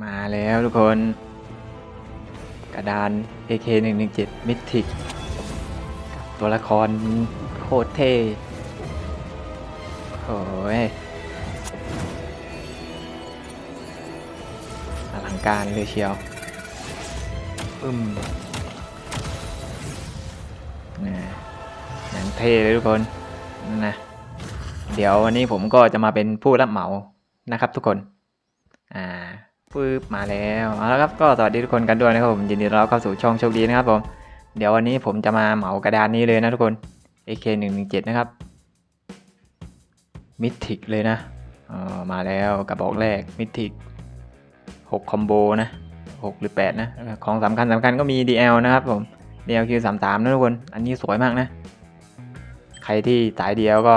มาแล้วทุกคน กระดาน AK 1 1 7 Mythic กับตัวละครโคตรเท่โอ้ยอลังการเลยเชียวอึมนะหนังเท่เลยทุกคนนั่นนะเดี๋ยววันนี้ผมก็จะมาเป็นผู้รับเหมานะครับทุกคน อ่า ปึ๊บมาแล้วเอาละครับก็สวัสดีทุกคนกันด้วยนะครับผมยินดีต้อนรับเข้าสู่ช่องโชคดีนะครับผมเดี๋ยววันนี้ผมจะมาเหมากระดานนี้เลยนะทุกคน AK 1 1 7 นะครับมิทิกเลยนะออมาแล้วกระบอกแรกมิทิก6คอมโบนะ 6 หรือ 8 นะ ของสำคัญสำคัญก็มี DL นะครับผม DL Q33 นะทุกคน อันนี้สวยมากนะ ใครที่สายเดียวก็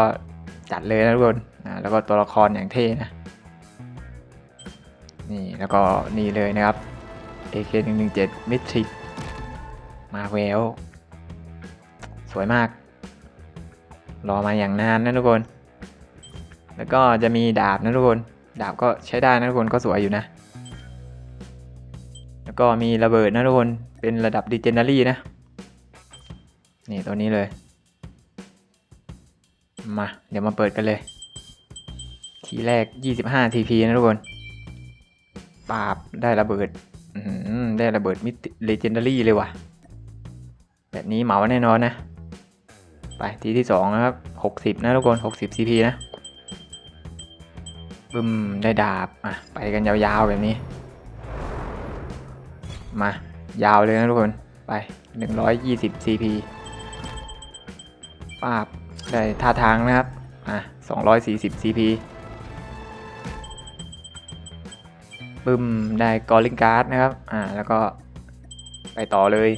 จัดเลยนะทุกคนอ่าแล้วก็ตัวละครอย่างเท่นะ นี่แล้วก็นี่เลยนะครับ AK 1 1 7 Mythic มาแววสวยมาก รอมาอย่างนานนะทุกคน แล้วก็จะมีดาบนะทุกคน ดาบก็ใช้ได้นะทุกคนก็สวยอยู่นะ แล้วก็มีระเบิดนะทุกคน เป็นระดับ Legendary นะ นี่ตัวนี้เลย มา เดี๋ยวมาเปิดกันเลย ทีแรก 25 TP นะทุกคน ปราบได้ระเบิดได้ระเบิดมิติเลเจนดารี่เลยว่ะ แบบนี้เหมาแน่นอนนะ ไปทีที่สองนะครับหกสิบนะทุกคนหกสิบซีพีนะบึมได้ดาบ อะ ไปกันยาวๆแบบนี้ มา ยาวเลยนะทุกคน ไปหนึ่งร้อยยี่สิบซีพีปาบได้ท่าทางนะครับ อะสอ ปึ้มได้กอลิงการ์ดนะครับ อ่า แล้วก็ไปต่อเลย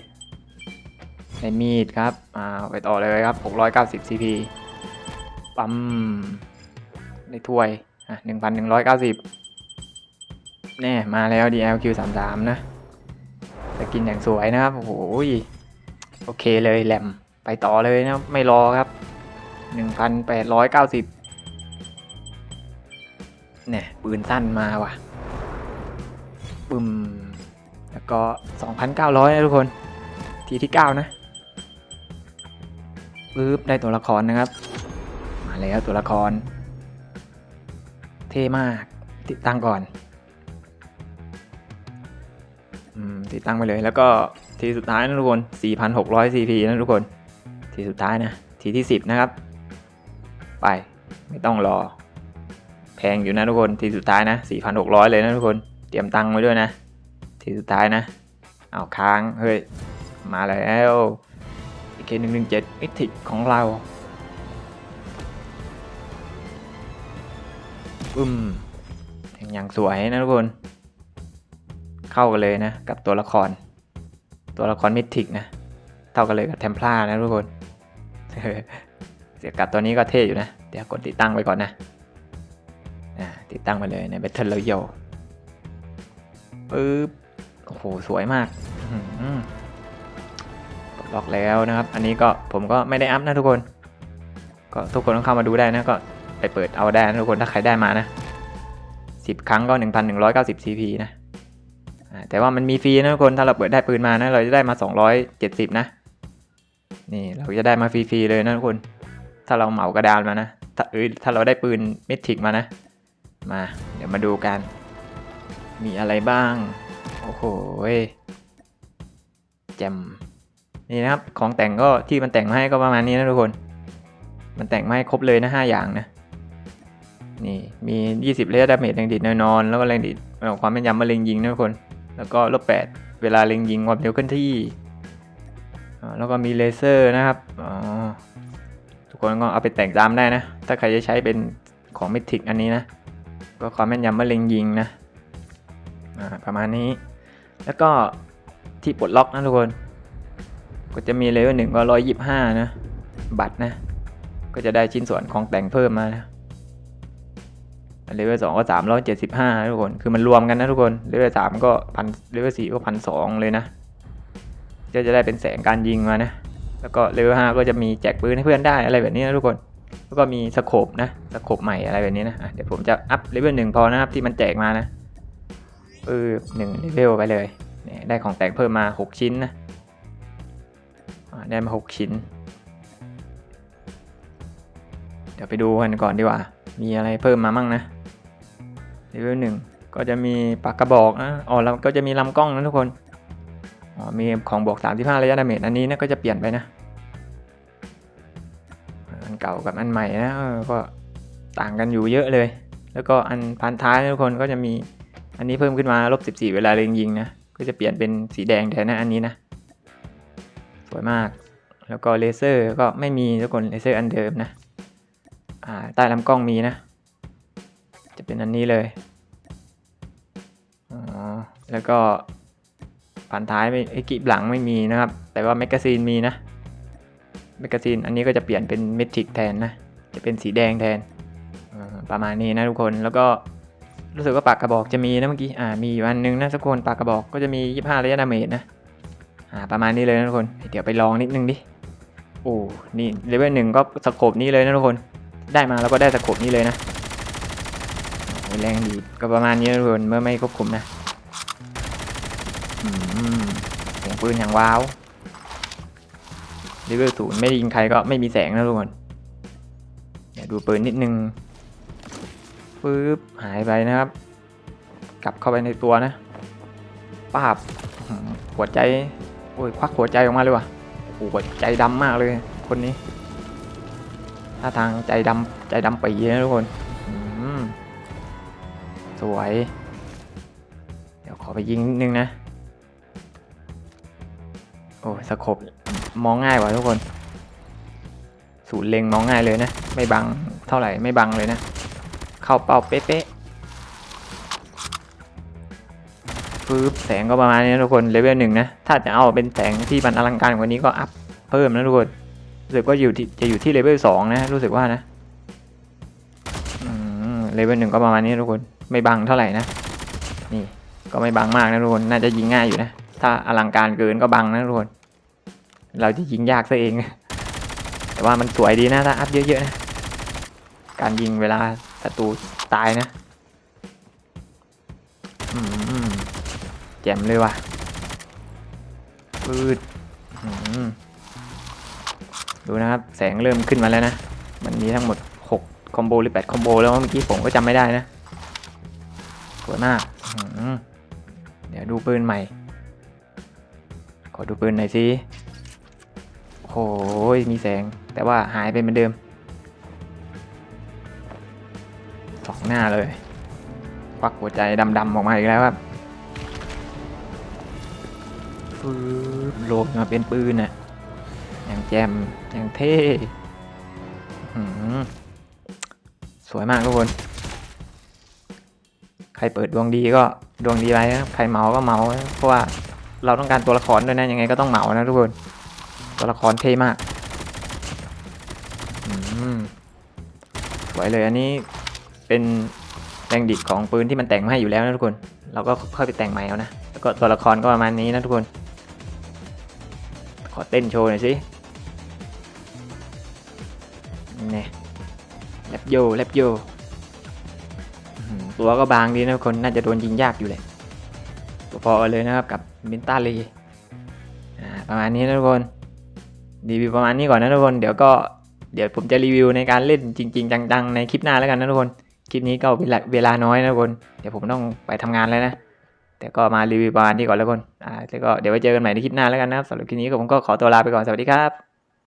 ได้มีดครับ อ่า ไปต่อเลยครับ 690 CP ปั๊มได้ถ้วย อะ 1,190 แน่ มาแล้ว DLQ33 นะ สกินอย่างสวยนะครับ โอ้โหยโอเคเลยแหลม ไปต่อเลยนะ ไม่รอครับ 1,890เนี่ยปืนสั้นมาว่ะ ปึ้มแล้วก็ 2,900 นะทุกคน ทีที่ 9 นะปึ๊บได้ตัวละครนะครับ มาแล้วตัวละคร เท่มาก ติดตั้งก่อนอติดตั้งไปเลย แล้วก็ทีสุดท้ายนะทุกคน 4,600 CP นะทุกคน ทีสุดท้ายนะ ทีที่ 10 นะครับ ไปไม่ต้องรอ แพงอยู่นะทุกคน ทีสุดท้ายนะ 4,600 เลยนะทุกคน เตรียมตังค์ไว้ด้วยนะ ทีสุดท้ายนะ เอาค้าง เฮ้ย มาแล้วอีกหนึ่งหนึ่งเจ็ดมิติของเราอึมอย่างสวยนะทุกคน เข้ากันเลยนะ กับตัวละคร ตัวละครมิติกนะ เท่ากันเลยกับเทมพลานะทุกคน เสียกัดตัวนี้ก็เท่อยู่นะ เดี๋ยวกดติดตั้งไว้ก่อนนะอ่าติดตั้งไปเลยใน Battle Royale ปึ๊บโอ้โหสวยมากอื้อหือปลดล็อกแล้วนะครับ อันนี้ก็ผมก็ไม่ได้อัพนะทุกคน ก็ทุกคนต้องเข้ามาดูได้นะก็ไปเปิดเอาได้นะทุกคนถ้าใครได้มานะสิบครั้งก็ 1,190 CP นะอ่าแต่ว่ามันมีฟรีนะทุกคนถ้าเราเปิดได้ปืนมานะเราจะได้มา 270 นะ นี่เราจะได้มาฟรีๆเลยนะทุกคน ถ้าเราเหมากระดานมานะถ้าเอ้ยถ้าเราได้ปืนเมทิกมานะ มาเดี๋ยวมาดูกัน มีอะไรบ้าง โอ้โหแจมนี่นะครับ ของแต่งก็ที่มันแต่งมาให้ก็ประมาณนี้นะทุกคน มันแต่งมาให้ครบเลยนะห้าอย่างนะ นี่มี 20 เลเยอร์ดาเมจแรงดีดนอน แล้วก็แรงดีดความแม่นยำมาเล็งยิงนะทุกคน แล้วก็ลบแปดเวลาเล็งยิงความเร็วเคลื่อนที่ แล้วก็มีเลเซอร์นะครับทุกคนก็เอาไปแต่งตามได้นะ ถ้าใครจะใช้เป็นของมิทิกอันนี้นะ ก็ความแม่นยำมาเล็งยิงนะ ประมาณนี้ แล้วก็ที่ปลดล็อกนะทุกคน ก็จะมีเลเวลหนึ่งก็ร้อยยี่ห้านะ บัตรนะ ก็จะได้ชิ้นส่วนของแต่งเพิ่มมานะเลเวลสองก็สามร้อยเจ็ดสิบห้าทุกคน คือมันรวมกันนะทุกคน เลเวลสามก็พันเลเวลสี่ก็พันสองเลยนะ จะจะได้เป็นแสงการยิงมานะ แล้วก็เลเวลห้าก็จะมีแจกปืนให้เพื่อนได้อะไรแบบนี้นะทุกคน แล้วก็มีสโคปนะ สโคปใหม่อะไรแบบนี้นะะเดี๋ยวผมจะอัพเลเวลหนึ่งพอนะครับที่มันแจกมานะ ปื้บหนึ่งเลเวลไปเลยเนี่ยได้ของแต่งเพิ่มมา 6 ชิ้นนะได้มา 6 ชิ้น เดี๋ยวไปดูกันก่อนดีกว่า มีอะไรเพิ่มมามั่งนะเลเวลหนึ่งก็จะมีปากกระบอกนะอ๋อแล้วก็จะมีลำกล้องนะทุกคนอ๋อมีของบวก 35 ระยะดาเมจอันนี้นะก็จะเปลี่ยนไปนะอันเก่ากับอันใหม่นะก็ต่างกันอยู่เยอะเลย แล้วก็อันพันท้ายนะทุกคนก็จะมี อันนี้เพิ่มขึ้นมาลบ14เวลาเล็งยิงนะ ก็จะเปลี่ยนเป็นสีแดงแทนนะอันนี้นะ สวยมาก แล้วก็เลเซอร์ก็ไม่มีทุกคนเลเซอร์อันเดิมนะ อ่าใต้ลำกล้องมีนะ จะเป็นอันนี้เลย อ๋อ แล้วก็ผ่านท้ายไม่ไอกิบหลังไม่มีนะครับ แต่ว่าแมกกาซีนมีนะ แมกกาซีนอันนี้ก็จะเปลี่ยนเป็นเมทิกแทนนะ จะเป็นสีแดงแทน ประมาณนี้นะทุกคน แล้วก็ รู้สึกว่าปากกระบอกจะมีนะเมื่อกี้ อ่า มีอยู่อันหนึ่งนะทุกคนปากกระบอกก็จะมี 25ระยะดาเมจนะ อ่า ประมาณนี้เลยนะทุกคน เดี๋ยวไปลองนิดนึงดิ โอ้ นี่เลเวลหนึ่งก็สโคปนี้เลยนะทุกคน ได้มาแล้วก็ได้สโคปนี้เลยนะแรงดีก็ประมาณนี้นะทุกคน เมื่อไม่ควบคุมนะอืมเสียงปืนอย่างว้าวเลเวลศูนย์ไม่ได้ยิงใครก็ไม่มีแสงนะทุกคน เดี๋ยวดูปืนนิดนึง ปึ๊บหายไปนะครับ กลับเข้าไปในตัวนะป้าบหัวใจโอ้ยควักหัวใจออกมาเลยว่ะโอ้หัวใจดำมากเลยคนนี้ท่าทางใจดำใจดำปีเลยนะทุกคนสวย เดี๋ยวขอไปยิงนิดนึงนะ โอ้ยสโคบมองง่ายกว่าทุกคนศูนย์เล็งมองง่ายเลยนะ ไม่บังเท่าไหร่ไม่บังเลยนะ เข้าเป้าเป๊ะๆปึ๊บแสงก็ประมาณนี้ทุกคนเลเวลหนึ่งนะ ถ้าจะเอาเป็นแสงที่มันอลังการกว่านี้ก็อัพเพิ่มนะทุกคนรู้สึกว่าอยู่ที่จะอยู่ที่เลเวลสองนะ รู้สึกว่านะเลเวลหนึ่งก็ประมาณนี้ทุกคนไม่บังเท่าไหร่นะ นี่ก็ไม่บังมากนะทุกคนน่าจะยิงง่ายอยู่นะ ถ้าอลังการเกินก็บังนะทุกคนเราจะยิงยากซะเอง แต่ว่ามันสวยดีนะถ้าอัพเยอะๆนะการยิงเวลา ศัตรูตายนะอืมแจ่มเลยว่ะปืดดูนะครับ แสงเริ่มขึ้นมาแล้วนะ มันมีทั้งหมด 6 คอมโบหรือ 8 คอมโบแล้วเมื่อกี้ผมก็จำไม่ได้นะสวยมากเดี๋ยวดูปืนใหม่ ขอดูปืนหน่อยสิโอ้ยมีแสงแต่ว่าหายไปเหมือนเดิม หน้าเลย ควักหัวใจดำๆออกมาอีกแล้วครับฟืบโหลดมาเป็นปืนน่ะอย่างแจมอย่างเท่อื้อหือสวยมากทุกคน ใครเปิดดวงดีก็ดวงดีไปนะครับใครเหมาก็เหมานะเพราะว่าเราต้องการตัวละครด้วยนะยังไงก็ต้องเหมานะทุกคน ตัวละครเท่มากอืมสวยเลยอันนี้ เป็นแรงดิดของปืนที่มันแต่งมาให้อยู่แล้วนะทุกคน เราก็ค่อยไปแต่งใหม่เอานะ แล้วก็ตัวละครก็ประมาณนี้นะทุกคน ขอเต้นโชว์หน่อยสินี่แลบโยแลบโยตัวก็บางดีนะทุกคนน่าจะโดนยิงยากอยู่แหละพอๆเลยนะครับกับเบนต้าลีอ่าประมาณนี้นะทุกคนรีวิวประมาณนี้ก่อนนะทุกคน เดี๋ยวก็เดี๋ยวผมจะรีวิวในการเล่นจริง ๆ จังๆ ในคลิปหน้าแล้วกันนะทุกคน คลิปนี้ก็เวลาเวลาน้อยนะคนเดี๋ยวผมต้องไปทำงานแล้วนะ แต่ก็มารีวิวประมาณนี้ก่อนแล้วคนอ่าแล้วก็เดี๋ยวไว้เจอกันใหม่ในคลิปหน้าแล้วกันนะครับสำหรับคลิปนี้ก็ผมก็ขอตัวลาไปก่อนสวัสดีครับ